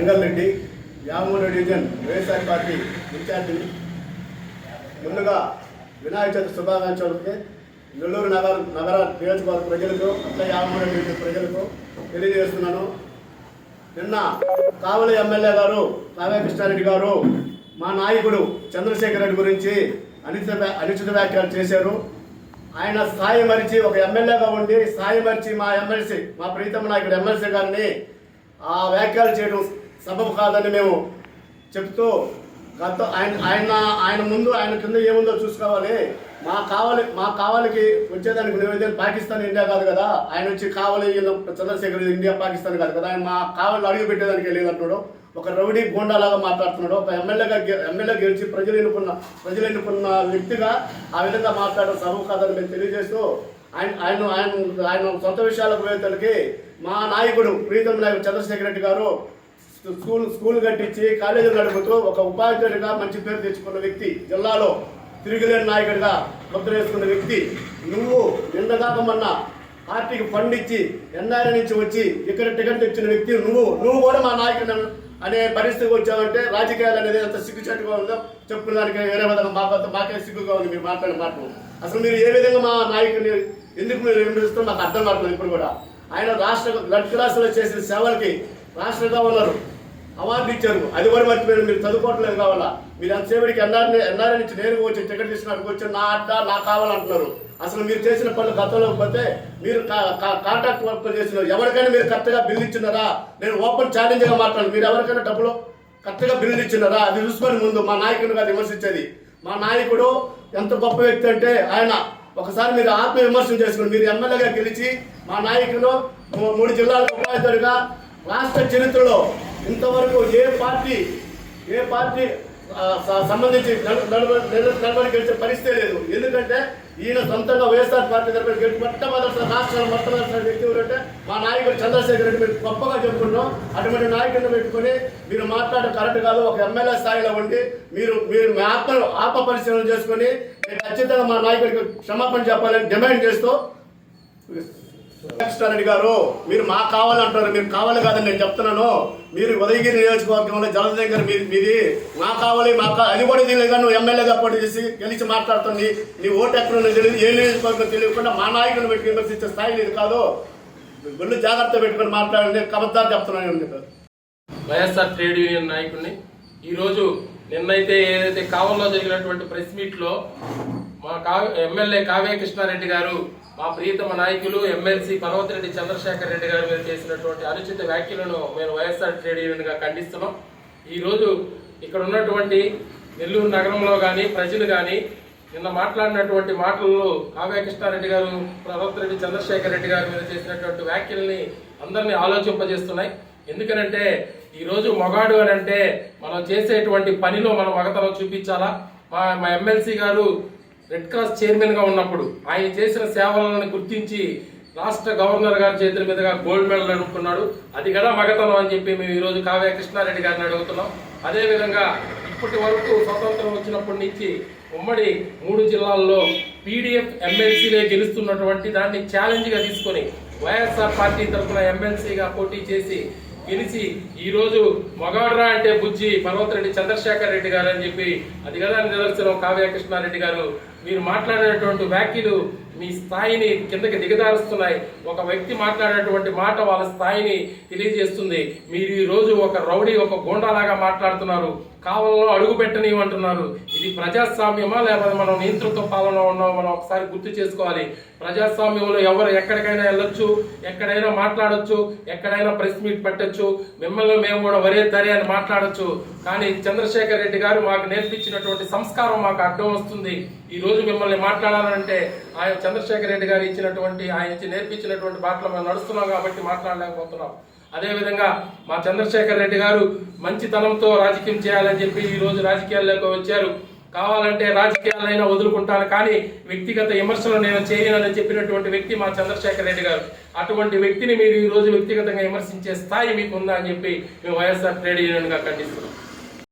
Vengala Reddy Yamuru division YSR party ఇన్ఛార్జిని ముందుగా వినాయక చవితి శుభాకాంక్షలకి నెల్లూరు నగర నగర నియోజకవర్గ ప్రజలకు అట్లా యామూరు డివిజన్ ప్రజలకు తెలియజేస్తున్నాను. నిన్న కావలి ఎమ్మెల్యే గారు కావ్య కృష్ణారెడ్డి గారు మా నాయకుడు చంద్రశేఖర్ రెడ్డి గురించి అనుచిత అనుచిత వ్యాఖ్యలు చేశారు. ఆయన స్థాయి మరిచి ఒక ఎమ్మెల్యేగా ఉండి స్థాయి మరిచి మా ఎమ్మెల్సీ మా ప్రీతమ నాయకుడు ఎమ్మెల్సీ గారిని ఆ వ్యాఖ్యలు చేయడం సబబు కాదని మేము చెప్తూ గత ఆయన ఆయన ఆయన ముందు ఆయన కింద ఏముందో చూసుకోవాలి. మా కావాలి మా కావాలికి వచ్చేదానికి నివేదన పాకిస్తాన్ ఇండియా కాదు కదా. ఆయన వచ్చి కావాలి చంద్రశేఖర్ ఇండియా పాకిస్తాన్ కాదు కదా. ఆయన మా కావాలి అడుగు పెట్టేదానికి వెళ్ళేదంటున్నాడు. ఒక రౌడీ గోండాలాగా మాట్లాడుతున్నాడు. ఒక ఎమ్మెల్యేగా ఎమ్మెల్యే గెలిచి ప్రజలు ఎన్నుకున్న ప్రజలు ఎన్నుకున్న వ్యక్తిగా ఆ విధంగా మాట్లాడడం సబబు కాదని మేము తెలియజేస్తూ ఆయన ఆయన ఆయన ఆయన సొంత విషయాలకు వేతలకి మా నాయకుడు ప్రీతం నాయకుడు చంద్రశేఖర్ రెడ్డి గారు స్కూల్ స్కూల్ కట్టించి కాలేజీలు నడుపుతూ ఒక ఉపాధ్యాయుడిగా మంచి పేరు తెచ్చుకున్న వ్యక్తి జిల్లాలో తిరుగులేని నాయకుడిగా ముద్ర వేసుకున్న వ్యక్తి. నువ్వు నిన్నగాక మొన్న పార్టీకి ఫండ్ ఇచ్చి ఎన్ఆర్ఐ నుంచి వచ్చి ఇక్కడ టికెట్ తెచ్చిన వ్యక్తి నువ్వు. నువ్వు కూడా మా నాయకుడు అనే పరిస్థితికి వచ్చావంటే రాజకీయాలు అనేది ఎంత సిగ్గుచేటుగా ఉందో చెప్పుకున్న దానికి వేరే విధంగా మాకు మాకే సిగ్గుగా ఉంది మీరు మాట్లాడిన మాటలు. అసలు మీరు ఏ విధంగా మా నాయకుడిని ఎందుకు మీరు విమర్శిస్తారో మాకు అర్థం కావట్లేదు ఇప్పుడు కూడా. ఆయన రాష్ట్ర బ్లడ్ క్లాసులో చేసిన సేవలకి రాష్ట్ర గవర్నర్ అవార్డు ఇచ్చారు. అది కూడా మర్చిపోయారు. మీరు చదువుకోవట్లేదు కావాలా? మీరు ఎంతసేపటికి ఎన్ఆర్ ఎన్ఆర్ఐ నుంచి నేరుగా వచ్చి టికెట్ తీసుకున్నట్టు వచ్చి నా అడ్డా నా కావాలంటున్నారు. అసలు మీరు చేసిన పనులు గతంలో పోతే మీరు కా- కా- కాంట్రాక్ట్ వర్క్ చేసినారు ఎవరికైనా మీరు కరెక్ట్గా బిల్లు ఇచ్చినారా? నేను ఓపెన్ ఛాలెంజ్గా మాట్లాడు మీరు ఎవరికైనా డబ్బులు కరెక్ట్గా బిల్లు ఇచ్చినారా? అది చూసుకొని ముందు మా నాయకుడు కాదు విమర్శించేది. మా నాయకుడు ఎంత గొప్ప వ్యక్తి అంటే ఆయన. ఒకసారి మీరు ఆత్మ విమర్శం చేసుకుని మీరు ఎమ్మెల్యేగా గెలిచి మా నాయకులు మూడు జిల్లాల ఉపాధ్యుడిగా రాష్ట్ర చరిత్రలో ఇంతవరకు ఏ పార్టీ ఏ పార్టీ సంబంధించి నడ- పరిస్థితి లేదు. ఎందుకంటే ఈయన సొంతంగా వైఎస్ఆర్ పార్టీ తరపున గెలిచి మొట్టమొదటి రాష్ట్రాల మొట్టమొదటి వ్యక్తి ఎవరంటే మా నాయకుడు చంద్రశేఖర్ రెడ్డి. మీరు గొప్పగా చెప్పుకుంటున్నాం. అటువంటి నాయకుడిని పెట్టుకొని మీరు మాట్లాడడం కరెక్ట్ కాదు ఒక ఎమ్మెల్యే స్థాయిలో ఉండి మీరు మీరు మీ ఆత్మ ఆత్మ పరిశీలన చేసుకొని ఖచ్చితంగా మా నాయకుడికి క్షమాపణ చెప్పాలని డిమాండ్ చేస్తూ కృష్ణారెడ్డి గారు మీరు మా కావాలంటారు మీరు కావాలి కాదని నేను చెప్తున్నాను. మీరు ఉదయగిరి నియోజకవర్గంలో జలద గారు మీది మీది మా కావాలి మా కా అది కూడా తెలియదు నువ్వు ఎమ్మెల్యేగా పోటీ చేసి గెలిచి మాట్లాడుతుంది నీ ఓటు ఎక్కడ తెలియదు ఏ నియోజకవర్గం తెలియకుండా మా నాయకుని పెట్టి విమర్శించే స్థాయి ఇది కాదు. గుళ్ళు జాగ్రత్త పెట్టుకుని మాట్లాడండి. కబద్దాలు చెప్తున్నాను మీకు. వైఎస్ఆర్ ట్రేడ్ యూనియన్ నాయకుడిని ఈరోజు నిన్నైతే ఏదైతే కావల్లో జరిగినటువంటి ప్రెస్ మీట్లో మా కావ్య ఎమ్మెల్యే కావ్య కృష్ణారెడ్డి గారు మా ప్రియతమ నాయకులు ఎమ్మెల్సీ పర్వతిరెడ్డి చంద్రశేఖర్ రెడ్డి గారు మీద చేసినటువంటి అనుచిత వ్యాఖ్యలను మేము వైఎస్ఆర్ ట్రేడ్ యూనియన్గా ఖండిస్తున్నాం. ఈరోజు ఇక్కడ ఉన్నటువంటి నెల్లూరు నగరంలో కానీ ప్రజలు కానీ నిన్న మాట్లాడినటువంటి మాటల్లో కావ్య కృష్ణారెడ్డి గారు పర్వతిరెడ్డి చంద్రశేఖర్ రెడ్డి గారి మీద చేసినటువంటి వ్యాఖ్యల్ని అందరినీ ఆలోచింపజేస్తున్నాయి. ఎందుకనంటే ఈరోజు మగాడు అని అంటే మనం చేసేటువంటి పనిలో మనం మగతనం చూపించాలా? మా మా ఎమ్మెల్సీ గారు రెడ్ క్రాస్ చైర్మన్గా ఉన్నప్పుడు ఆయన చేసిన సేవలను గుర్తించి రాష్ట్ర గవర్నర్ గారి చేతుల మీదుగా గోల్డ్ మెడల్ అనుకున్నాడు అది కదా మగతనం అని చెప్పి మేము ఈరోజు కావ్య కృష్ణారెడ్డి గారిని అడుగుతున్నాం. అదేవిధంగా ఇప్పటి వరకు స్వతంత్రం వచ్చినప్పటి నుంచి ఉమ్మడి మూడు జిల్లాల్లో పీడిఎఫ్ ఎమ్మెల్సీలే గెలుస్తున్నటువంటి దాన్ని ఛాలెంజ్గా తీసుకొని వైఎస్ఆర్ పార్టీ తరఫున ఎమ్మెల్సీగా పోటీ చేసి గెలిచి ఈరోజు రోజు మగాడ్రా అంటే బుజ్జి పర్వతరెడ్డి చంద్రశేఖర్ రెడ్డి గారు అని చెప్పి అది కదా నిదర్శనం కావ్య కృష్ణారెడ్డి గారు మీరు మాట్లాడేటువంటి వ్యాఖ్యలు మీ స్థాయిని కిందకి దిగదారుస్తున్నాయి ఒక వ్యక్తి మాట్లాడేటువంటి మాట వాళ్ళ స్థాయిని తెలియజేస్తుంది. మీరు ఈ రోజు ఒక రౌడీ ఒక గోండాలాగా మాట్లాడుతున్నారు. కావాలలో అడుగు పెట్టనివ్వంటున్నారు. ఇది ప్రజాస్వామ్యమా లేకపోతే మనం నియంతృత్వ పాలన ఉన్నాం మనం ఒకసారి గుర్తు చేసుకోవాలి. ప్రజాస్వామ్యంలో ఎవరు ఎక్కడికైనా వెళ్ళొచ్చు ఎక్కడైనా మాట్లాడొచ్చు ఎక్కడైనా ప్రెస్ మీట్ పెట్టొచ్చు. మిమ్మల్ని మేము కూడా వరే తరే అని మాట్లాడచ్చు. కానీ చంద్రశేఖర్ రెడ్డి గారు మాకు నేర్పించినటువంటి సంస్కారం మాకు అడ్డం వస్తుంది. ఈ రోజు మిమ్మల్ని మాట్లాడాలంటే ఆయన చంద్రశేఖర్ రెడ్డి గారు ఇచ్చినటువంటి ఆయన ఇచ్చి నేర్పించినటువంటి బాటలో మేము నడుస్తున్నాం కాబట్టి మాట్లాడలేకపోతున్నాం. అదేవిధంగా మా చంద్రశేఖర్ రెడ్డి గారు మంచితనంతో రాజకీయం చేయాలని చెప్పి ఈ రోజు రాజకీయాల్లోకి వచ్చారు. కావాలంటే రాజకీయాలైనా వదులుకుంటాను కానీ వ్యక్తిగత విమర్శలు నేను చేయనని చెప్పినటువంటి వ్యక్తి మా చంద్రశేఖర్ రెడ్డి గారు. అటువంటి వ్యక్తిని మీరు ఈ రోజు వ్యక్తిగతంగా విమర్శించే స్థాయి మీకు ఉందా అని చెప్పి మేము వైఎస్ఆర్ ట్రేడ్ యూనియన్గా ఖండిస్తున్నాం.